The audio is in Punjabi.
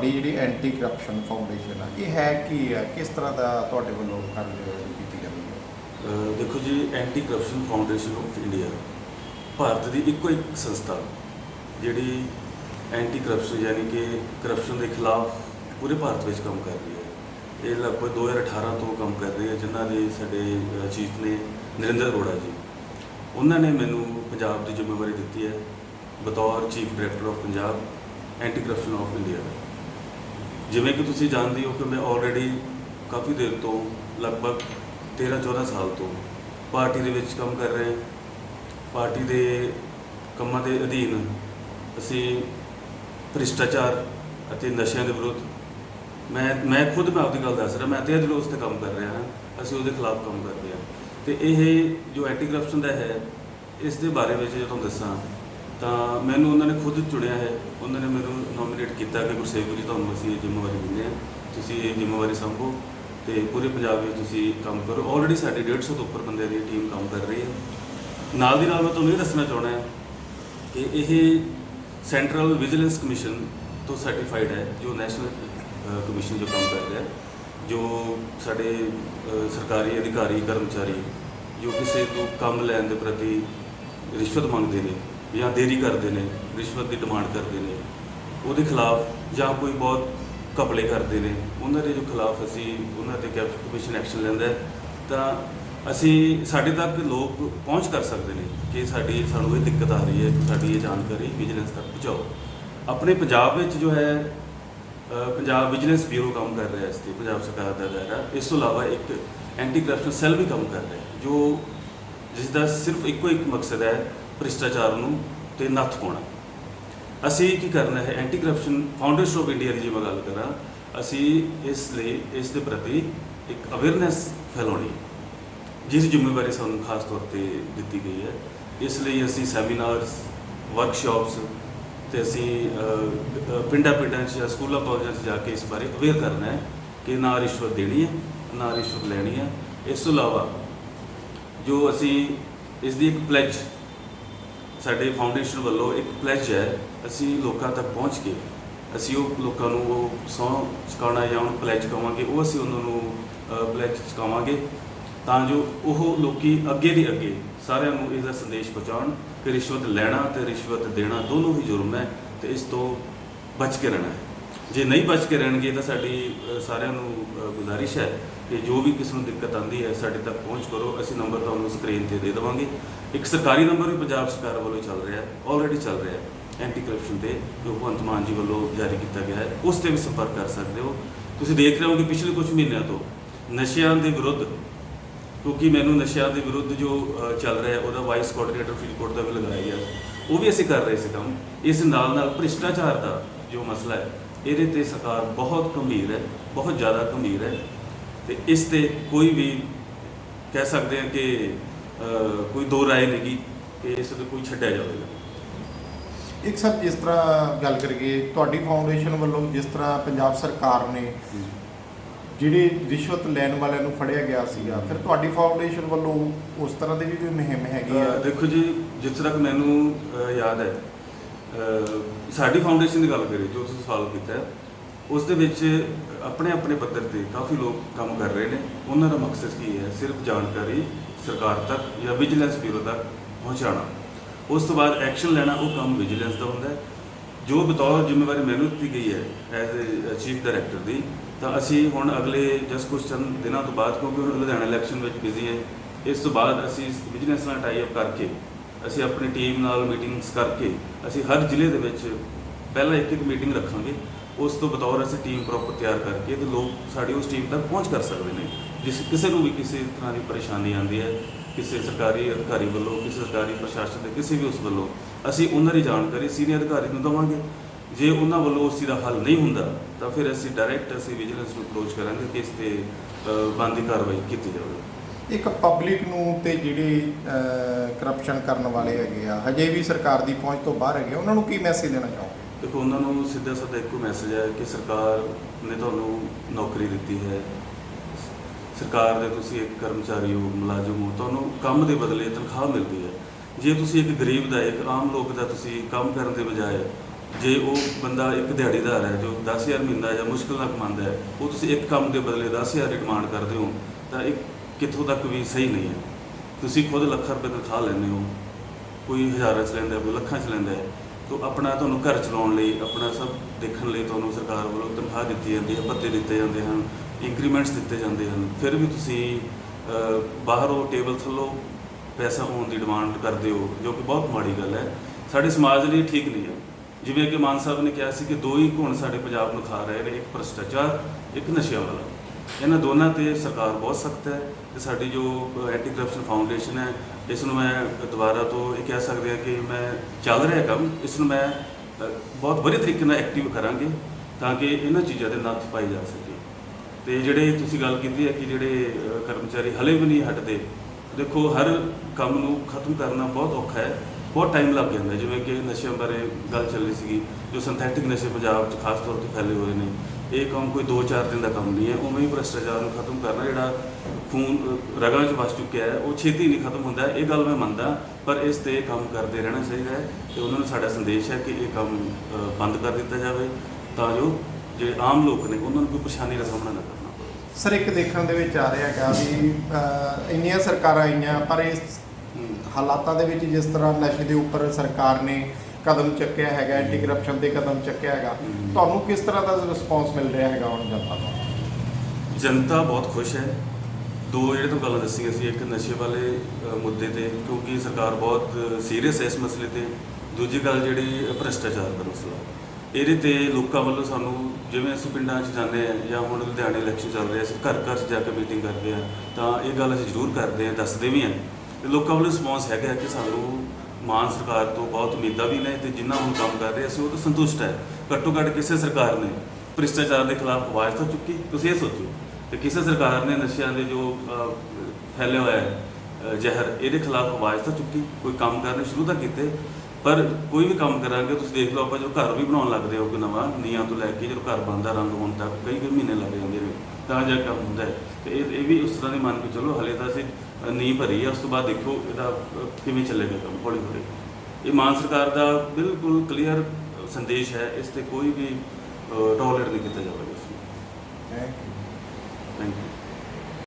ਤੁਹਾਡੀ ਜਿਹੜੀ ਐਂਟੀ ਕਰਪਸ਼ਨ ਫਾਊਂਡੇਸ਼ਨ ਆ, ਇਹ ਹੈ ਕੀ ਆ? ਕਿਸ ਤਰ੍ਹਾਂ ਦਾ ਤੁਹਾਡੇ ਵੱਲੋਂ ਕਾਰਜ ਕੀਤੀ ਜਾਂਦੀ ਹੈ? ਦੇਖੋ ਜੀ anti corruption foundation of India Bharat ਦੀ ਇੱਕੋ ਇੱਕ ਸੰਸਥਾ ਜਿਹੜੀ ਐਂਟੀ ਕਰਪਸ਼ਨ ਯਾਨੀ ਕਿ ਕਰਪਸ਼ਨ ਦੇ ਖਿਲਾਫ ਪੂਰੇ ਭਾਰਤ ਵਿੱਚ ਕੰਮ ਕਰ ਰਹੀ ਹੈ। ਇਹ ਲਗਭਗ 2018 ਤੋਂ ਕੰਮ ਕਰ ਰਹੀ ਹੈ, ਜਿਨ੍ਹਾਂ ਦੇ ਸਾਡੇ ਚੀਫ ਨੇ ਨਰਿੰਦਰ ਅਰੋੜਾ ਜੀ। ਉਹਨਾਂ ਨੇ ਮੈਨੂੰ ਪੰਜਾਬ ਦੀ ਜ਼ਿੰਮੇਵਾਰੀ ਦਿੱਤੀ ਹੈ, ਬਤੌਰ chief director of Punjab anti corruption of India ਜਿਵੇਂ ਕਿ ਤੁਸੀਂ ਜਾਣਦੇ ਹੋ ਕਿ ਮੈਂ ਆਲਰੇਡੀ ਕਾਫੀ ਦੇਰ ਤੋਂ, ਲਗਭਗ 13-14 ਸਾਲ ਤੋਂ ਪਾਰਟੀ ਦੇ ਵਿੱਚ ਕੰਮ ਕਰ ਰਹੇ ਪਾਰਟੀ ਦੇ ਕੰਮਾਂ ਦੇ ਅਧੀਨ ਅਸੀਂ ਭ੍ਰਿਸ਼ਟਾਚਾਰ ਅਤੇ ਨਸ਼ਿਆਂ ਦੇ ਵਿਰੁੱਧ ਮੈਂ ਮੈਂ ਖੁਦ ਮੈਂ ਆਪਦੀ ਗੱਲ ਦੱਸ ਰਿਹਾ, ਮੈਂ ਤੇ ਦਿਲੋਂ ਉਸ ਤੇ ਕੰਮ ਕਰ ਰਿਹਾ ਹਾਂ। ਅਸੀਂ ਉਹਦੇ ਖਿਲਾਫ ਕੰਮ ਕਰਦੇ ਹਾਂ। ਤੇ ਇਹ ਜੋ ਐਂਟੀ ਕਰਪਸ਼ਨ ਦਾ ਹੈ, ਇਸ ਦੇ ਬਾਰੇ ਵਿੱਚ ਜੇ ਤੁਹਾਨੂੰ ਦੱਸਾਂ ਤਾਂ ਮੈਨੂੰ ਉਹਨਾਂ ਨੇ ਖੁਦ ਚੁਣਿਆ ਹੈ। ਉਹਨਾਂ ਨੇ ਮੈਨੂੰ ਨੋਮੀਨੇਟ ਕੀਤਾ ਕਿ ਗੁਰਸੇਵਕ ਜੀ, ਤੁਹਾਨੂੰ ਅਸੀਂ ਇਹ ਜ਼ਿੰਮੇਵਾਰੀ ਦਿੰਦੇ ਹਾਂ। ਤੁਸੀਂ ਇਹ ਜ਼ਿੰਮੇਵਾਰੀ ਸੰਭੋ ਤੇ ਪੂਰੇ ਪੰਜਾਬ ਵਿੱਚ ਤੁਸੀਂ ਕੰਮ ਕਰੋ। ਆਲਰੇਡੀ ਸਾਡੀ 150 ਤੋਂ ਉੱਪਰ ਬੰਦੇ ਦੀ ਟੀਮ ਕੰਮ ਕਰ ਰਹੀ ਹੈ। ਨਾਲ ਦੀ ਨਾਲ ਮੈਂ ਤੁਹਾਨੂੰ ਇਹ ਦੱਸਣਾ ਚਾਹੁੰਦਾ ਹਾਂ ਕਿ ਇਹ ਸੈਂਟਰਲ ਵਿਜੀਲੈਂਸ ਕਮਿਸ਼ਨ ਤੋਂ ਸਰਟੀਫਾਈਡ ਹੈ, ਜੋ ਨੈਸ਼ਨਲ ਕਮਿਸ਼ਨ ਜੋ ਕੰਮ ਕਰ ਰਿਹਾ ਹੈ, ਜੋ ਸਾਡੇ ਸਰਕਾਰੀ ਅਧਿਕਾਰੀ, ਕਰਮਚਾਰੀ ਜੋ ਕਿਸੇ ਤੋਂ ਕੰਮ ਲੈਣ ਦੇ ਪ੍ਰਤੀ ਰਿਸ਼ਵਤ ਮੰਗਦੇ ਨੇ ਜਾਂ ਦੇਰੀ ਕਰਦੇ ਨੇ, ਰਿਸ਼ਵਤ ਦੀ ਡਿਮਾਂਡ ਕਰਦੇ ਨੇ, ਉਹਦੇ ਖਿਲਾਫ ਜਾਂ ਕੋਈ ਬਹੁਤ ਘਪਲੇ ਕਰਦੇ ਨੇ, ਉਹਨਾਂ ਦੇ ਜੋ ਖਿਲਾਫ ਅਸੀਂ ਉਹਨਾਂ ਤੇ ਕੈਪਟਨ ਕਮਿਸ਼ਨ ਐਕਸ਼ਨ ਲੈਂਦਾ ਤਾਂ ਅਸੀਂ, ਸਾਡੇ ਤੱਕ ਲੋਕ ਪਹੁੰਚ ਕਰ ਸਕਦੇ ਨੇ ਕਿ ਸਾਡੀ, ਸਾਨੂੰ ਇਹ ਦਿੱਕਤ ਆ ਰਹੀ ਹੈ ਸਾਡੀ ਇਹ ਜਾਣਕਾਰੀ ਵਿਜੀਲੈਂਸ ਤੱਕ ਪਹੁੰਚਾਓ। ਆਪਣੇ ਪੰਜਾਬ ਵਿੱਚ ਜੋ ਹੈ ਪੰਜਾਬ ਵਿਜੀਲੈਂਸ ਬਿਊਰੋ ਕੰਮ ਕਰ ਰਿਹਾ ਹੈ ਇਸ ਤੇ, ਪੰਜਾਬ ਸਰਕਾਰ ਦਾ ਦਾਇਰਾ। ਇਸ ਤੋਂ ਇਲਾਵਾ ਇੱਕ ਐਂਟੀ ਕਰਪਸ਼ਨ ਸੈੱਲ ਵੀ ਕੰਮ ਕਰ ਰਿਹਾ ਜੋ ਜਿਸ ਦਾ ਸਿਰਫ ਇੱਕੋ ਇੱਕ ਮਕਸਦ ਹੈ ਭ੍ਰਿਸ਼ਟਾਚਾਰ ਨੂੰ ਤੇ ਨੱਥ ਪਾਉਣਾ। ਅਸੀਂ ਕੀ ਕਰਨਾ ਹੈ anti corruption foundation of India ਦੀ ਜੇ ਮੈਂ ਗੱਲ ਕਰਾਂ, ਅਸੀਂ ਇਸ ਲਈ, ਇਸ ਦੇ ਪ੍ਰਤੀ ਇੱਕ ਅਵੇਅਰਨੈਸ ਫੈਲਾਉਣੀ ਜਿਸ ਜ਼ਿੰਮੇਵਾਰੀ ਸਾਨੂੰ ਖਾਸ ਤੌਰ ਤੇ ਦਿੱਤੀ ਗਈ ਹੈ। ਇਸ ਲਈ ਅਸੀਂ ਸੈਮੀਨਾਰਸ ਵਰਕਸ਼ਾਪਸ ਤੇ ਅਸੀਂ ਪਿੰਡਾਂ ਪਿੰਡਾਂ 'ਚ ਜਾਂ ਸਕੂਲਾਂ ਕਾਲਜਾਂ 'ਚ ਜਾ ਕੇ ਇਸ ਬਾਰੇ ਅਵੇਅਰ ਕਰਨਾ ਹੈ ਕਿ ਨਾ ਰਿਸ਼ਵਤ ਦੇਣੀ ਹੈ, ਨਾ ਰਿਸ਼ਵਤ ਲੈਣੀ ਹੈ। ਇਸ ਤੋਂ ਇਲਾਵਾ ਜੋ ਅਸੀਂ ਇਸ ਦੀ ਇੱਕ ਪਲੈਜ ਸਾਡੇ ਫਾਊਂਡੇਸ਼ਨ ਵੱਲੋਂ ਇੱਕ ਪਲੈਜ ਹੈ, ਅਸੀਂ ਲੋਕਾਂ ਤੱਕ ਪਹੁੰਚ ਕੇ, ਅਸੀਂ ਉਹ ਲੋਕਾਂ ਨੂੰ ਉਹ ਸਹੁੰ ਚੁਕਾਉਣਾ ਜਾਂ ਉਹਨੂੰ ਪਲੈਜ ਕਹਾਂਗੇ ਉਹ ਅਸੀਂ ਉਹਨਾਂ ਨੂੰ ਪਲੈਜ ਚੁਕਾਵਾਂਗੇ ਤਾਂ ਜੋ ਉਹ ਲੋਕੀ ਅੱਗੇ ਦੀ ਅੱਗੇ ਸਾਰਿਆਂ ਨੂੰ ਇਸ ਦਾ ਸੰਦੇਸ਼ ਪਹੁੰਚਾਉਣ ਕਿ ਰਿਸ਼ਵਤ ਲੈਣਾ ਤੇ ਰਿਸ਼ਵਤ ਦੇਣਾ ਦੋਨੋਂ ਹੀ ਜੁਰਮ ਹੈ ਤੇ ਇਸ ਤੋਂ ਬਚ ਕੇ ਰਹਿਣਾ ਹੈ। ਜੇ ਨਹੀਂ ਬਚ ਕੇ ਰਹਿਣਗੇ ਤਾਂ ਸਾਡੀ ਸਾਰਿਆਂ ਨੂੰ ਗੁਜ਼ਾਰਿਸ਼ ਹੈ ਕਿ ਜੋ ਵੀ ਕਿਸੇ ਨੂੰ ਦਿੱਕਤ ਆਂਦੀ ਹੈ, ਸਾਡੇ ਤੱਕ ਪਹੁੰਚ ਕਰੋ। ਅਸੀਂ ਨੰਬਰ ਤੁਹਾਨੂੰ ਸਕਰੀਨ ਤੇ ਦੇ ਦੇਵਾਂਗੇ। ਇੱਕ ਸਰਕਾਰੀ ਨੰਬਰ ਵੀ ਪੰਜਾਬ ਸਰਕਾਰ ਵੱਲੋਂ ਚੱਲ ਰਿਹਾ ਹੈ ਆਲਰੇਡੀ ਚੱਲ ਰਿਹਾ ਐਂਟੀ ਕਰਪਸ਼ਨ ਤੇ, ਜੋ ਭਗਵੰਤ ਮਾਨ ਜੀ ਵੱਲੋਂ ਜਾਰੀ ਕੀਤਾ ਗਿਆ ਹੈ, ਉਸ ਤੇ ਵੀ ਸੰਪਰਕ ਕਰ ਸਕਦੇ ਹੋ। ਤੁਸੀਂ ਦੇਖ ਰਹੇ ਹੋ ਕਿ ਪਿਛਲੇ ਕੁਝ ਮਹੀਨਿਆਂ ਤੋਂ ਨਸ਼ਿਆਂ ਦੇ ਵਿਰੁੱਧ, ਕਿਉਂਕਿ ਮੈਨੂੰ ਨਸ਼ਿਆਂ ਦੇ ਵਿਰੁੱਧ ਜੋ ਚੱਲ ਰਿਹਾ ਉਹਦਾ ਵਾਈਸ ਕੋਆਰਡੀਨੇਟਰ ਫਰੀਦਕੋਟ ਦਾ ਵੀ ਲਗਾਇਆ ਗਿਆ। ਉਹ ਵੀ ਅਸੀਂ ਕਰ ਰਹੇ ਸੀ ਕੰਮ। ਇਸ ਨਾਲ ਨਾਲ ਭ੍ਰਿਸ਼ਟਾਚਾਰ ਦਾ ਜੋ ਮਸਲਾ ਹੈ, ਇਹਦੇ ਤੇ ਸਰਕਾਰ ਬਹੁਤ ਗੰਭੀਰ ਹੈ, ਬਹੁਤ ਜ਼ਿਆਦਾ ਗੰਭੀਰ ਹੈ। ਤੇ ਇਸ ਤੇ ਕੋਈ ਵੀ ਕਹਿ ਸਕਦੇ ਹਾਂ ਕਿ ਕੋਈ ਦੋ ਰਾਏ ਨਹੀਂ ਕਿ ਇਸ ਤੇ ਕੋਈ ਛੱਡਿਆ ਜਾਵੇਗਾ। ਇੱਕ ਸਰ ਜਿਸ ਤਰ੍ਹਾਂ ਗੱਲ ਕਰੀਏ ਤੁਹਾਡੀ ਫਾਊਂਡੇਸ਼ਨ ਵੱਲੋਂ ਜਿਸ ਤਰ੍ਹਾਂ ਪੰਜਾਬ ਸਰਕਾਰ ਨੇ ਜਿਹੜੇ ਰਿਸ਼ਵਤ ਲੈਣ ਵਾਲਿਆਂ ਨੂੰ ਫੜਿਆ ਗਿਆ ਸੀਗਾ ਫਿਰ ਤੁਹਾਡੀ ਫਾਊਂਡੇਸ਼ਨ ਵੱਲੋਂ ਉਸ ਤਰ੍ਹਾਂ ਦੀ ਵੀ ਕੋਈ ਮੁਹਿੰਮ ਹੈਗੀ ਆ? ਦੇਖੋ ਜੀ ਜਿੱਥੇ ਤੱਕ ਮੈਨੂੰ ਯਾਦ ਹੈ ਸਾਡੀ ਫਾਊਂਡੇਸ਼ਨ ਦੀ ਗੱਲ ਕਰੀਏ ਜੋ ਤੁਸੀਂ ਸਵਾਲ ਕੀਤਾ ਉਸ ਦੇ ਵਿੱਚ ਆਪਣੇ ਆਪਣੇ ਪੱਧਰ ਤੇ ਕਾਫੀ ਲੋਕ ਕੰਮ ਕਰ ਰਹੇ ਨੇ। ਉਹਨਾਂ ਦਾ ਮਕਸਦ ਕੀ ਹੈ? ਸਿਰਫ ਜਾਣਕਾਰੀ ਸਰਕਾਰ ਤੱਕ ਜਾਂ ਵਿਜੀਲੈਂਸ ਬਿਊਰੋ ਤੱਕ ਪਹੁੰਚਾਉਣਾ। ਉਸ ਤੋਂ ਬਾਅਦ ਐਕਸ਼ਨ ਲੈਣਾ, ਉਹ ਕੰਮ ਵਿਜੀਲੈਂਸ ਦਾ ਹੁੰਦਾ ਹੈ। ਜੋ ਬਤੌਰ ਜ਼ਿੰਮੇਵਾਰੀ ਮੈਨੂੰ ਦਿੱਤੀ ਗਈ ਹੈ ਐਜ਼ ਅ ਚੀਫ ਡਾਇਰੈਕਟਰ ਦੀ, ਤਾਂ ਅਸੀਂ ਹੁਣ ਅਗਲੇ ਜਸ ਕੁਝ ਚੰਦ ਦਿਨਾਂ ਤੋਂ ਬਾਅਦ, ਕਿਉਂਕਿ ਹੁਣ ਲੁਧਿਆਣਾ ਇਲੈਕਸ਼ਨ ਵਿੱਚ ਬਿਜ਼ੀ ਹੈ, ਇਸ ਤੋਂ ਬਾਅਦ ਅਸੀਂ ਵਿਜੀਲੈਂਸ ਨਾਲ ਟਾਈ ਅਪ ਕਰਕੇ, ਅਸੀਂ ਆਪਣੀ ਟੀਮ ਨਾਲ ਮੀਟਿੰਗਸ ਕਰਕੇ, ਅਸੀਂ ਹਰ ਜ਼ਿਲ੍ਹੇ ਦੇ ਵਿੱਚ ਪਹਿਲਾਂ ਇੱਕ ਇੱਕ ਮੀਟਿੰਗ ਰੱਖਾਂਗੇ। ਉਸ ਤੋਂ ਬਤੌਰ ਅਸੀਂ ਟੀਮ ਪ੍ਰੋਪਰ ਤਿਆਰ ਕਰਕੇ ਤੇ ਲੋਕ ਸਾਡੀ ਉਸ ਟੀਮ ਤੱਕ ਪਹੁੰਚ ਕਰ ਸਕਦੇ ਨੇ। ਜਿਸ ਕਿਸੇ ਨੂੰ ਵੀ ਕਿਸੇ ਤਰ੍ਹਾਂ ਦੀ ਪਰੇਸ਼ਾਨੀ ਆਉਂਦੀ ਹੈ ਕਿਸੇ ਸਰਕਾਰੀ ਅਧਿਕਾਰੀ ਵੱਲੋਂ ਕਿਸੇ ਸਰਕਾਰੀ ਪ੍ਰਸ਼ਾਸਨ ਦੇ ਕਿਸੇ ਵੀ ਉਸ ਵੱਲੋਂ ਅਸੀਂ ਉਹਨਾਂ ਦੀ ਜਾਣਕਾਰੀ ਸੀਨੀਅਰ ਅਧਿਕਾਰੀ ਨੂੰ ਦੇਵਾਂਗੇ। ਜੇ ਉਹਨਾਂ ਵੱਲੋਂ ਉਸ ਚੀਜ਼ ਦਾ ਹੱਲ ਨਹੀਂ ਹੁੰਦਾ ਤਾਂ ਫਿਰ ਅਸੀਂ ਡਾਇਰੈਕਟ ਅਸੀਂ ਵਿਜੀਲੈਂਸ ਨੂੰ ਅਪਰੋਚ ਕਰਾਂਗੇ ਕਿ ਇਸ ਤੇ ਅ, ਬਣਦੀ ਕਾਰਵਾਈ ਕੀਤੀ ਜਾਵੇ। ਇੱਕ ਪਬਲਿਕ ਨੂੰ ਤੇ ਜਿਹੜੇ ਕਰਪਸ਼ਨ ਕਰਨ ਵਾਲੇ ਹੈਗੇ ਆ ਹਜੇ ਵੀ ਸਰਕਾਰ ਦੀ ਪਹੁੰਚ ਤੋਂ ਬਾਹਰ ਹੈਗੇ ਉਹਨਾਂ ਨੂੰ ਕੀ ਮੈਸੇਜ ਦੇਣਾ ਚਾਹੋਗੇ? ਦੇਖੋ ਉਹਨਾਂ ਨੂੰ ਸਿੱਧਾ ਸਿੱਧਾ ਇੱਕੋ ਮੈਸੇਜ ਹੈ ਕਿ ਸਰਕਾਰ ਨੇ ਤੁਹਾਨੂੰ ਨੌਕਰੀ ਦਿੱਤੀ ਹੈ ਸਰਕਾਰ ਦੇ ਤੁਸੀਂ ਇੱਕ ਕਰਮਚਾਰੀ ਹੋ, ਮੁਲਾਜ਼ਮ ਹੋ, ਤੁਹਾਨੂੰ ਕੰਮ ਦੇ ਬਦਲੇ ਤਨਖਾਹ ਮਿਲਦੀ ਹੈ। ਜੇ ਤੁਸੀਂ ਇੱਕ ਗਰੀਬ ਦਾ, ਇੱਕ ਆਮ ਲੋਕ ਦਾ ਤੁਸੀਂ ਕੰਮ ਕਰਨ ਦੇ ਬਜਾਏ ਜੇ ਉਹ ਬੰਦਾ ਇੱਕ ਦਿਹਾੜੀਦਾਰ ਹੈ, ਜੋ 10000 ਮਹੀਨਾ ਜਾਂ ਮੁਸ਼ਕਿਲ ਨਾਲ ਕਮਾਉਂਦਾ ਹੈ, ਉਹ ਤੁਸੀਂ ਇੱਕ ਕੰਮ ਦੇ ਬਦਲੇ 10000 ਦੀ ਡਿਮਾਂਡ ਕਰਦੇ ਹੋ, ਤਾਂ ਇਹ ਕਿੱਥੋਂ ਤੱਕ ਵੀ ਸਹੀ ਨਹੀਂ ਹੈ। ਤੁਸੀਂ ਖੁਦ ਲੱਖਾਂ ਰੁਪਏ ਤਨਖਾਹ ਲੈਂਦੇ ਹੋ, ਕੋਈ ਹਜ਼ਾਰਾਂ ਚ ਲੈਂਦਾ ਕੋਈ ਲੱਖਾਂ ਚ ਲੈਂਦਾ ਹੈ, ਤਾਂ ਆਪਣਾ ਤੁਹਾਨੂੰ ਘਰ ਚਲਾਉਣ ਲਈ, ਆਪਣਾ ਸਭ ਦੇਖਣ ਲਈ ਤੁਹਾਨੂੰ ਸਰਕਾਰ ਵੱਲੋਂ ਤਨਖਾਹ ਦਿੱਤੀ ਜਾਂਦੀ ਹੈ ਭੱਤੇ ਦਿੱਤੇ ਜਾਂਦੇ ਹਨ ਇੰਕਰੀਮੈਂਟਸ ਦਿੱਤੇ ਜਾਂਦੇ ਹਨ। ਫਿਰ ਵੀ ਤੁਸੀਂ ਬਾਹਰੋਂ ਟੇਬਲ ਥੱਲੋਂ ਪੈਸਾ ਹੋਣ ਦੀ ਡਿਮਾਂਡ ਕਰਦੇ ਹੋ, ਜੋ ਕਿ ਬਹੁਤ ਮਾੜੀ ਗੱਲ ਹੈ। ਸਾਡੇ ਸਮਾਜ ਲਈ ਠੀਕ ਨਹੀਂ ਹੈ। ਜਿਵੇਂ ਕਿ ਮਾਨ ਸਾਹਿਬ ਨੇ ਕਿਹਾ ਸੀ ਕਿ ਦੋ ਹੀ ਗੁਣ ਸਾਡੇ ਪੰਜਾਬ ਨੂੰ ਖਾ ਰਹੇ ਨੇ, ਇੱਕ ਭ੍ਰਸ਼ਟਾਚਾਰ, ਇੱਕ ਨਸ਼ਿਆਂ ਵਾਲਾ। ਇਹਨਾਂ ਦੋਨਾਂ ਤੇ ਸਰਕਾਰ ਬਹੁਤ ਸਖਤ ਹੈ ਤੇ ਸਾਡੀ ਜੋ ਐਂਟੀ ਕਰਪਸ਼ਨ ਫਾਊਂਡੇਸ਼ਨ ਹੈ, ਇਸ ਨੂੰ ਮੈਂ ਦੁਬਾਰਾ ਤੋਂ ਇਹ ਕਹਿ ਸਕਦੇ ਹਾਂ ਕਿ ਮੈਂ ਚੱਲ ਰਿਹਾ ਕੰਮ। ਇਸ ਨੂੰ ਮੈਂ ਬਹੁਤ ਵਧੀਆ ਤਰੀਕੇ ਨਾਲ ਐਕਟਿਵ ਕਰਾਂਗੇ ਤਾਂ ਕਿ ਇਹਨਾਂ ਚੀਜ਼ਾਂ ਦੇ ਨੱਥ ਪਾਈ ਜਾ ਸਕੇ ਤੇ ਜਿਹੜੇ ਤੁਸੀਂ ਗੱਲ ਕੀਤੀ ਹੈ ਕਿ ਜਿਹੜੇ ਅ, ਕਰਮਚਾਰੀ ਹਲੇ ਵੀ ਨਹੀਂ ਹਟਦੇ ਦੇਖੋ ਹਰ ਕੰਮ ਨੂੰ ਖਤਮ ਕਰਨਾ ਬਹੁਤ ਔਖਾ ਹੈ ਬਹੁਤ ਟਾਈਮ ਲੱਗ ਜਾਂਦਾ ਹੈ। ਜਿਵੇਂ ਕਿ ਨਸ਼ਿਆਂ ਬਾਰੇ ਗੱਲ ਚੱਲ ਰਹੀ ਸੀਗੀ ਜੋ ਸਿੰਥੈਟਿਕ ਨਸ਼ੇ ਪੰਜਾਬ 'ਚ ਖਾਸ ਤੌਰ ਤੇ ਫੈਲੇ ਹੋਏ ਨੇ ਇਹ ਕੰਮ ਕੋਈ 2-4 ਦਿਨ ਦਾ ਕੰਮ ਨਹੀਂ ਹੈ ਉਵੇਂ ਹੀ ਭ੍ਰਸ਼ਟਾਚਾਰ ਨੂੰ ਖਤਮ ਕਰਨਾ ਜਿਹੜਾ ਖੂਨ ਅ, ਰਗਾਂ 'ਚ ਵਸ ਚੁੱਕਿਆ ਹੈ ਉਹ ਛੇਤੀ ਨਹੀਂ ਖਤਮ ਹੁੰਦਾ ਇਹ ਗੱਲ ਮੈਂ ਮੰਨਦਾ ਪਰ ਇਸ ਤੇ ਕੰਮ ਕਰਦੇ ਰਹਿਣਾ ਚਾਹੀਦਾ ਹੈ ਤੇ ਉਹਨਾਂ ਨੂੰ ਸਾਡਾ ਸੰਦੇਸ਼ ਹੈ ਕਿ ਇਹ ਕੰਮ ਅ, ਬੰਦ ਕਰ ਦਿੱਤਾ ਜਾਵੇ ਤਾਂ ਜੋ ਜਿਹੜੇ ਆਮ ਲੋਕ ਨੇ ਉਹਨਾਂ ਨੂੰ ਕੋਈ ਪਰੇਸ਼ਾਨੀ ਦਾ ਸਾਹਮਣਾ ਨਾ ਕਰਨਾ ਪਵੇ। ਸਰ ਇੱਕ ਦੇਖਣ ਦੇ ਵਿੱਚ ਆ ਰਿਹਾ ਹੈਗਾ ਵੀ ਅਹ, ਇੰਨੀਆਂ ਸਰਕਾਰਾਂ ਆਈਆਂ ਪਰ ਇਸ ਹਾਲਾਤਾਂ ਦੇ ਵਿੱਚ ਜਿਸ ਤਰ੍ਹਾਂ ਨਸ਼ੇ ਦੇ ਉੱਪਰ ਸਰਕਾਰ ਨੇ ਕਦਮ ਚੱਕਿਆ ਹੈਗਾ ਐਂਟੀ ਕਰਪਸ਼ਨ ਦੇ ਕਦਮ ਚੱਕਿਆ ਹੈਗਾ ਹਮ। ਤੁਹਾਨੂੰ ਕਿਸ ਤਰ੍ਹਾਂ ਦਾ ਰਿਸਪੌਂਸ ਮਿਲ ਰਿਹਾ ਹੈਗਾ ਹੁਣ ਜਨਤਾ ਦਾ? ਜਨਤਾ ਬਹੁਤ ਖੁਸ਼ ਹੈ। ਦੋ ਜਿਹੜੇ ਤੋਂ ਗੱਲਾਂ ਦੱਸੀਆਂ ਸੀ ਇੱਕ ਨਸ਼ੇ ਵਾਲੇ ਅ, ਮੁੱਦੇ ਤੇ ਕਿਉਂਕਿ ਸਰਕਾਰ ਬਹੁਤ ਸੀਰੀਅਸ ਹੈ ਇਸ ਮਸਲੇ ਤੇ। ਦੂਜੀ ਗੱਲ ਜਿਹੜੀ ਭ੍ਰਸ਼ਟਾਚਾਰ ਦਾ ਮਸਲਾ। ਇਹਦੇ ਤੇ ਲੋਕਾਂ ਵੱਲੋਂ ਸਾਨੂੰ ਜਿਵੇਂ ਅਸੀਂ ਪਿੰਡਾਂ 'ਚ ਜਾਂਦੇ ਆ ਜਾਂ ਹੁਣ ਲੁਧਿਆਣੇ ਇਲੈਕਸ਼ਨ ਚੱਲ ਰਿਹਾ ਅਸੀਂ ਘਰ ਘਰ 'ਚ ਜਾ ਕੇ ਮੀਟਿੰਗ ਕਰਦੇ ਆ ਤਾਂ ਇਹ ਗੱਲ ਅਸੀਂ ਜ਼ਰੂਰ ਕਰਦੇ ਆ ਦੱਸਦੇ ਵੀ ਆ ਤੇ ਲੋਕਾਂ ਵੱਲੋਂ ਰਿਸਪੌਂਸ ਹੈਗਾ ਕਿ ਸਾਨੂੰ ਮਾਨ ਸਰਕਾਰ ਤੋਂ ਬਹੁਤ ਉਮੀਦਾਂ ਵੀ ਨੇ ਤੇ ਜਿੰਨਾ ਹੁਣ ਕੰਮ ਕਰ ਰਹੇ ਅਸੀਂ ਉਹ ਤੋਂ ਸੰਤੁਸ਼ਟ ਹੈ। ਘੱਟੋ ਘੱਟ ਕਿਸੇ ਸਰਕਾਰ ਨੇ ਭ੍ਰਿਸ਼ਟਾਚਾਰ ਦੇ ਖਿਲਾਫ ਆਵਾਜ਼ ਤਾਂ ਚੁੱਕੀ ਤੁਸੀਂ ਇਹ ਸੋਚੋ। ਤੇ ਕਿਸੇ ਸਰਕਾਰ ਨੇ ਨਸ਼ਿਆਂ ਦੇ ਜੋ ਅਹ, ਫੈਲਿਆ ਹੋਇਆ ਹੈ ਜ਼ਹਿਰ ਇਹਦੇ ਖਿਲਾਫ ਆਵਾਜ਼ ਤਾਂ ਚੁੱਕੀ ਕੋਈ ਕੰਮ ਕਰਨੇ ਸ਼ੁਰੂ ਤਾਂ ਕੀਤੇ। ਪਰ ਕੋਈ ਵੀ ਕੰਮ ਕਰਾਂਗੇ, ਤੁਸੀਂ ਦੇਖ ਲਓ ਆਪਾਂ ਜੋ ਘਰ ਵੀ ਬਣਾਉਣ ਲੱਗਦੇ ਹੋ ਕਿ ਨਵਾਂ ਨੀਆਂ ਤੋਂ ਲੈ ਕੇ ਜਦੋਂ ਘਰ ਬਣਦਾ ਰੰਗ ਹੋਣ ਤੱਕ, ਕਈ ਕਈ ਮਹੀਨੇ ਲੱਗ ਜਾਂਦੇ ਨੇ, ਤਾਂ ਜਾ ਕੰਮ ਹੁੰਦਾ ਹੈ। ਤੇ ਇਹ ਇਹ ਵੀ ਉਸ ਤਰ੍ਹਾਂ ਦੀ ਮੰਨ ਕੇ ਚਲੋ, ਹਲੇ ਤਾਂ ਅਸੀਂ ਨੀਂਹ ਭਰੀ ਹੈ ਉਸ ਤੋਂ ਬਾਅਦ ਦੇਖੋ ਇਹਦਾ ਕਿਵੇਂ ਚੱਲੇਗਾ ਕੰਮ, ਹੌਲੀ ਹੌਲੀ। ਇਹ ਮਾਨ ਸਰਕਾਰ ਦਾ ਬਿਲਕੁਲ ਕਲੀਅਰ ਸੰਦੇਸ਼ ਹੈ, ਇਸ ਤੇ ਕੋਈ ਵੀ ਟੋਲਰੇਟ ਨਹੀਂ ਕੀਤਾ ਜਾਵੇਗਾ। ਇਸ ਥੈਂਕ ਯੂ